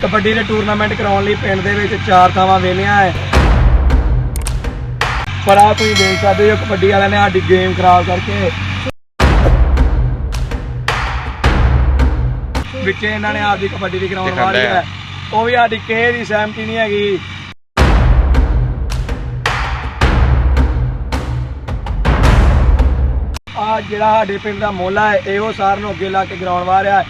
ਕਬੱਡੀ ਦੇ ਟੂਰਨਾਮੈਂਟ ਕਰਾਉਣ ਲਈ ਪਿੰਡ ਦੇ ਵਿੱਚ ਚਾਰ ਥਾਵਾਂ ਵੇਲੀਆਂ ਹੈ ਪਰ ਆ ਤੁਸੀਂ ਦੇਖ ਸਕਦੇ ਹੋ ਕਬੱਡੀ ਵਾਲਿਆਂ ਨੇ ਸਾਡੀ ਗੇਮ ਖਰਾਬ ਕਰਕੇ ਵਿੱਚ ਇਹਨਾਂ ਨੇ ਆਪਦੀ ਕਬੱਡੀ ਦੀ ਗਰਾਊਂਡ ਹੈ ਹੈ। ਉਹ ਵੀ ਸਾਡੀ ਕਿਸੇ ਦੀ ਸਹਿਮਤੀ ਨਹੀਂ ਹੈਗੀ। ਆ ਜਿਹੜਾ ਸਾਡੇ ਪਿੰਡ ਦਾ ਮੋਲਾ ਹੈ ਇਹੋ ਸਾਰ ਨੂੰ ਅੱਗੇ ਲਾ ਕੇ ਗਰਾਊਂਡ ਵਾਰਿਆ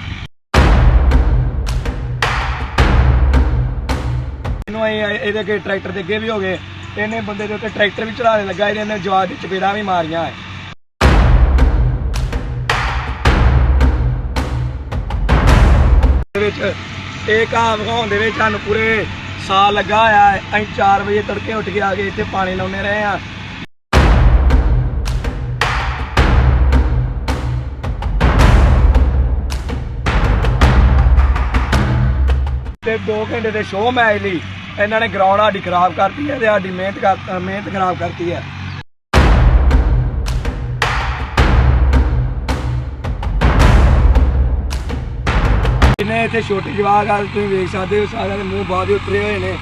ਇਹਨੂੰ ਅਸੀਂ ਇਹਦੇ ਅੱਗੇ ਟਰੈਕਟਰ ਦੇ ਅੱਗੇ ਵੀ ਹੋ ਗਏ। ਇਹਨੇ ਬੰਦੇ ਦੇ ਉੱਤੇ ਟਰੈਕਟਰ ਵੀ ਚੜਾਣੇ ਲੱਗਾ ਇਹਦੇ ਨੇ ਜਵਾਬ ਦੀ ਚਪੇੜਾਂ ਵੀ ਮਾਰੀਆਂ। ਹੈ ਵਿੱਚ ਇਹ ਘਾਹ ਵਗਾਉਣ ਦੇ ਵਿੱਚ ਸਾਨੂੰ ਪੂਰੇ ਸਾਲ ਲੱਗਾ ਹੋਇਆ ਹੈ। ਅਸੀਂ 4 ਵਜੇ ਤੜਕੇ ਉੱਠ ਕੇ ਆ ਕੇ ਇੱਥੇ ਪਾਣੀ ਲਾਉਣੇ ਰਹੇ ਆ ਤੇ 2 ਘੰਟੇ ਦੇ ਸ਼ੋਅ ਮੈਚ ਲਈ ਇਹਨਾਂ ਨੇ ਗਰਾਊਂਡ ਸਾਡੀ ਖਰਾਬ ਕਰਤੀ ਹੈ ਤੇ ਸਾਡੀ ਮਿਹਨਤ ਕਰ ਮਿਹਨਤ ਖਰਾਬ ਕਰਤੀ ਹੈ। ਜਿਨੇ ਇੱਥੇ ਛੋਟੇ ਜਵਾਕ ਆ, ਤੁਸੀਂ ਵੇਖ ਸਕਦੇ ਹੋ, ਸਾਰਿਆਂ ਦੇ ਮੂੰਹ ਬਾਹਰ ਹੀ ਉਤਰੇ ਹੋਏ ਨੇ।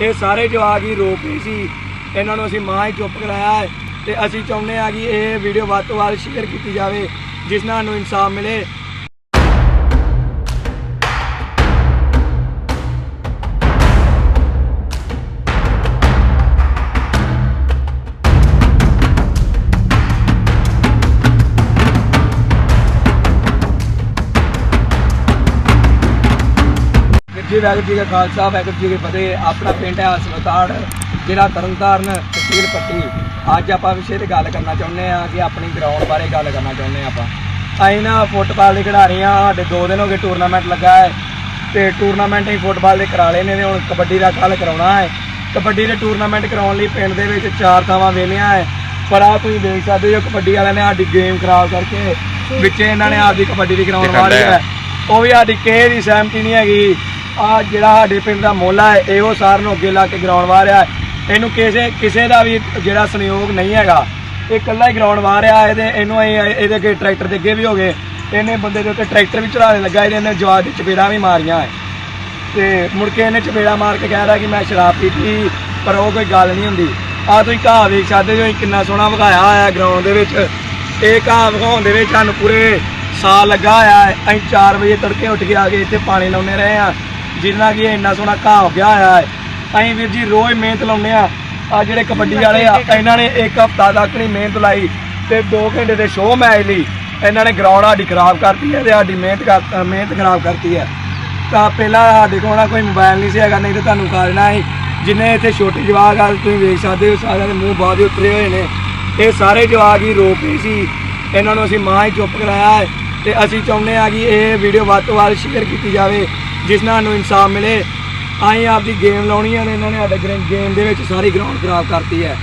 ਇਹ ਸਾਰੇ ਜਵਾਕ ਹੀ ਰੋ ਪਏ ਸੀ। ਇਹਨਾਂ ਨੂੰ ਅਸੀਂ ਮਾਂ ਹੀ ਚੁੱਪ ਕਰਾਇਆ ਹੈ। ਤੇ ਅਸੀਂ ਚਾਹੁੰਦੇ ਆ ਕਿ ਇਹ ਵੀਡੀਓ ਵੱਧ ਤੋਂ ਵੱਧ ਸ਼ੇਅਰ ਕੀਤੀ ਜਾਵੇ, ਜਿਸ ਨਾਲ ਸਾਨੂੰ ਇਨਸਾਫ ਮਿਲੇ। ਜੀ ਵਾਹਿਗੁਰੂ ਜੀ ਕਾ ਖਾਲਸਾ, ਵਾਹਿਗੁਰੂ ਜੀ ਕੀ ਫਤਿਹ। ਆਪਣਾ ਪਿੰਡ ਹੈ ਹਸਪਤਾਲ, ਜ਼ਿਲ੍ਹਾ ਤਰਨਤਾਰਨ, ਤਹਿਸੀਲ ਪੱਟੀ। ਅੱਜ ਆਪਾਂ ਵਿਸ਼ੇ ਤੇ ਗੱਲ ਕਰਨਾ ਚਾਹੁੰਦੇ ਆ ਕਿ ਆਪਣੀ ਗਰਾਊਂਡ ਬਾਰੇ ਗੱਲ ਕਰਨਾ ਚਾਹੁੰਦੇ ਆ ਆਪਾਂ। ਅਸੀਂ ਨਾ ਫੁੱਟਬਾਲ ਦੇ ਖਿਡਾਰੀ ਆ ਸਾਡੇ 2 ਦਿਨ ਹੋ ਗਏ ਟੂਰਨਾਮੈਂਟ ਲੱਗਾ ਹੈ ਤੇ ਟੂਰਨਾਮੈਂਟ ਹੀ ਫੁੱਟਬਾਲ ਦੇ ਕਰਾ ਲਏ ਨੇ ਤੇ ਹੁਣ ਕਬੱਡੀ ਦਾ ਕੱਲ ਕਰਾਉਣਾ ਹੈ। ਕਬੱਡੀ ਦੇ ਟੂਰਨਾਮੈਂਟ ਕਰਾਉਣ ਲਈ ਪਿੰਡ ਦੇ ਵਿੱਚ ਚਾਰ ਥਾਵਾਂ ਵੇਲੀਆਂ ਹੈ। ਪਰ ਆ ਤੁਸੀਂ ਦੇਖ ਸਕਦੇ ਹੋ ਕਬੱਡੀ ਵਾਲਿਆਂ ਨੇ ਸਾਡੀ ਗੇਮ ਖਰਾਬ ਕਰਕੇ ਵਿੱਚ ਇਹਨਾਂ ਨੇ ਆਪਦੀ ਕਬੱਡੀ ਦੀ ਗਰਾਊਂਡ ਹੈ। ਹੈ। ਉਹ ਵੀ ਸਾਡੀ ਕਿਸੇ ਦੀ ਸਹਿਮਤੀ ਨਹੀਂ ਹੈਗੀ। ਆ ਜਿਹੜਾ ਸਾਡੇ ਪਿੰਡ ਦਾ ਮੋਲਾ ਹੈ ਇਹੋ ਸਾਰ ਨੂੰ ਅੱਗੇ ਲਾ ਕੇ ਗਰਾਊਂਡ ਵਾਰਿਆ ਹੈ। ਇਹਨੂੰ ਕਿਸੇ ਕਿਸੇ ਦਾ ਵੀ ਜਿਹੜਾ ਸਹਿਯੋਗ ਨਹੀਂ ਹੈਗਾ। ਇਹ ਇਕੱਲਾ ਹੀ ਗਰਾਊਂਡ ਵਾਰਿਆ ਇਹਦੇ, ਇਹਨੂੰ ਅਸੀਂ ਇਹਦੇ ਅੱਗੇ ਟਰੈਕਟਰ ਦੇ ਅੱਗੇ ਵੀ ਹੋ ਗਏ। ਇਹਨੇ ਬੰਦੇ ਦੇ ਉੱਤੇ ਟਰੈਕਟਰ ਵੀ ਚੜਾਣੇ ਲੱਗਾ, ਇਹਦੇ ਇਹਨੇ ਜਵਾਬ ਦੀ ਚਪੇੜਾਂ ਵੀ ਮਾਰੀਆਂ ਹੈ ਤੇ ਮੁੜ ਕੇ ਇਹਨੇ ਚਪੇੜਾ ਮਾਰ ਕੇ ਕਹਿ ਰਿਹਾ ਕਿ ਮੈਂ ਸ਼ਰਾਬ ਪੀਤੀ, ਪਰ ਉਹ ਕੋਈ ਗੱਲ ਨਹੀਂ ਹੁੰਦੀ। ਆ ਤੁਸੀਂ ਘਾਹ ਵੇਖ ਸਕਦੇ ਹੋ ਅਸੀਂ ਕਿੰਨਾ ਸੋਹਣਾ ਵਗਾਇਆ ਹੋਇਆ ਗਰਾਊਂਡ ਦੇ ਵਿੱਚ। ਇਹ ਘਾਹ ਵਗਾਉਣ ਦੇ ਵਿੱਚ ਸਾਨੂੰ ਪੂਰੇ ਸਾਲ ਲੱਗਾ ਹੋਇਆ ਹੈ ਅਸੀਂ 4 ਵਜੇ ਤੜਕੇ ਉੱਠ ਕੇ ਆ ਕੇ ਇੱਥੇ ਪਾਣੀ ਲਾਉਣੇ ਰਹੇ ਆ ਜਿੰਨਾ ਕਿ ਇਹ ਇੰਨਾ ਸੋਹਣਾ ਘਾਹ ਗਿਆ ਹੋਇਆ ਹੈ ਅਸੀਂ ਵੀਰ ਜੀ ਰੋਜ਼ ਮਿਹਨਤ ਲਾਉਂਦੇ ਆ ਆ ਜਿਹੜੇ ਕਬੱਡੀ ਵਾਲੇ ਆ, ਇਹਨਾਂ ਨੇ ਇੱਕ ਹਫਤਾ ਤੱਕ ਨਹੀਂ ਮਿਹਨਤ ਲਾਈ ਤੇ 2 ਘੰਟੇ ਦੇ ਸ਼ੋਅ ਮੈਚ ਲਈ ਇਹਨਾਂ ਨੇ ਗਰਾਊਂਡ ਸਾਡੀ ਖਰਾਬ ਕਰਤੀ ਹੈ ਤੇ ਸਾਡੀ ਮਿਹਨਤ ਕਰ ਮਿਹਨਤ ਖਰਾਬ ਕਰਤੀ ਹੈ। ਤਾਂ ਪਹਿਲਾਂ ਸਾਡੇ ਕੋਲ ਨਾ ਕੋਈ ਮੋਬਾਈਲ ਨਹੀਂ ਸੀ ਹੈਗਾ, ਨਹੀਂ ਤਾਂ ਤੁਹਾਨੂੰ ਕਰ ਦੇਣਾ ਸੀ ਜਿੰਨੇ ਇੱਥੇ ਛੋਟੇ ਜਵਾਕ ਆ, ਤੁਸੀਂ ਵੇਖ ਸਕਦੇ ਹੋ, ਸਾਰਿਆਂ ਦੇ ਮੂੰਹ ਬਾਹਰ ਹੀ ਉਤਰੇ ਹੋਏ ਨੇ। ਇਹ ਸਾਰੇ ਜਵਾਕ ਹੀ ਰੋ ਪਏ ਸੀ। ਇਹਨਾਂ ਨੂੰ ਅਸੀਂ ਮਾਂ ਹੀ ਚੁੱਪ ਕਰਾਇਆ ਹੈ ਤੇ ਅਸੀਂ ਚਾਹੁੰਦੇ ਆ ਕਿ ਇਹ ਵੀਡੀਓ ਵੱਧ ਤੋਂ ਵੱਧ ਸ਼ੇਅਰ ਕੀਤੀ ਜਾਵੇ, ਜਿਸ ਨਾਲ ਸਾਨੂੰ ਇਨਸਾਫ ਮਿਲੇ। ਅਸੀਂ ਆਪਦੀ ਗੇਮ ਲਾਉਣੀ ਆ ਤੇ ਇਹਨਾਂ ਨੇ, ਸਾਡੇ ਗੇਮ ਦੇ ਵਿੱਚ ਸਾਰੀ ਗਰਾਊਂਡ ਖਰਾਬ ਕਰਤੀ ਹੈ।